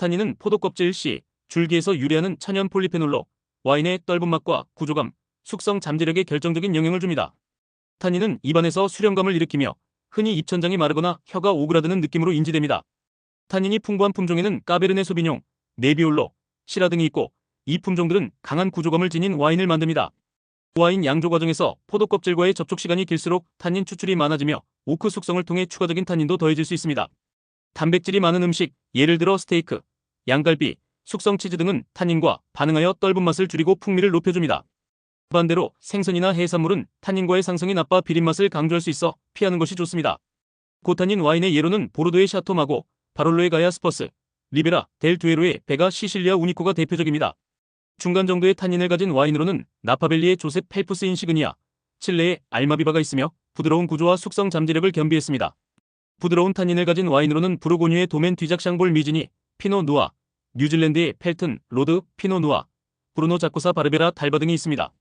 타닌은 포도 껍질 씨, 줄기에서 유래하는 천연 폴리페놀로 와인의 떫은 맛과 구조감, 숙성 잠재력에 결정적인 영향을 줍니다. 타닌은 입안에서 수렴감을 일으키며 흔히 입천장이 마르거나 혀가 오그라드는 느낌으로 인지됩니다. 타닌이 풍부한 품종에는 까베르네 소비뇽, 네비올로, 시라 등이 있고 이 품종들은 강한 구조감을 지닌 와인을 만듭니다. 와인 양조 과정에서 포도 껍질과의 접촉 시간이 길수록 타닌 추출이 많아지며 오크 숙성을 통해 추가적인 타닌도 더해질 수 있습니다. 단백질이 많은 음식, 예를 들어 스테이크, 양갈비, 숙성 치즈 등은 타닌과 반응하여 떫은 맛을 줄이고 풍미를 높여줍니다. 반대로 생선이나 해산물은 타닌과의 상성이 나빠 비린맛을 강조할 수 있어 피하는 것이 좋습니다. 고타닌 와인의 예로는 보르도의 샤토 마고, 바롤로의 가야 스퍼스, 리베라, 델 두에로의 베가 시실리아 우니코가 대표적입니다. 중간 정도의 타닌을 가진 와인으로는 나파벨리의 조셉 펠프스 인시그니아, 칠레의 알마비바가 있으며 부드러운 구조와 숙성 잠재력을 겸비했습니다. 부드러운 타닌을 가진 와인으로는 부르고뉴의 도멘 뒤작 샹볼 미지니, 피노 누아, 뉴질랜드의 펠튼, 로드, 피노 누아, 브루노 자코사 바르베라 달바 등이 있습니다.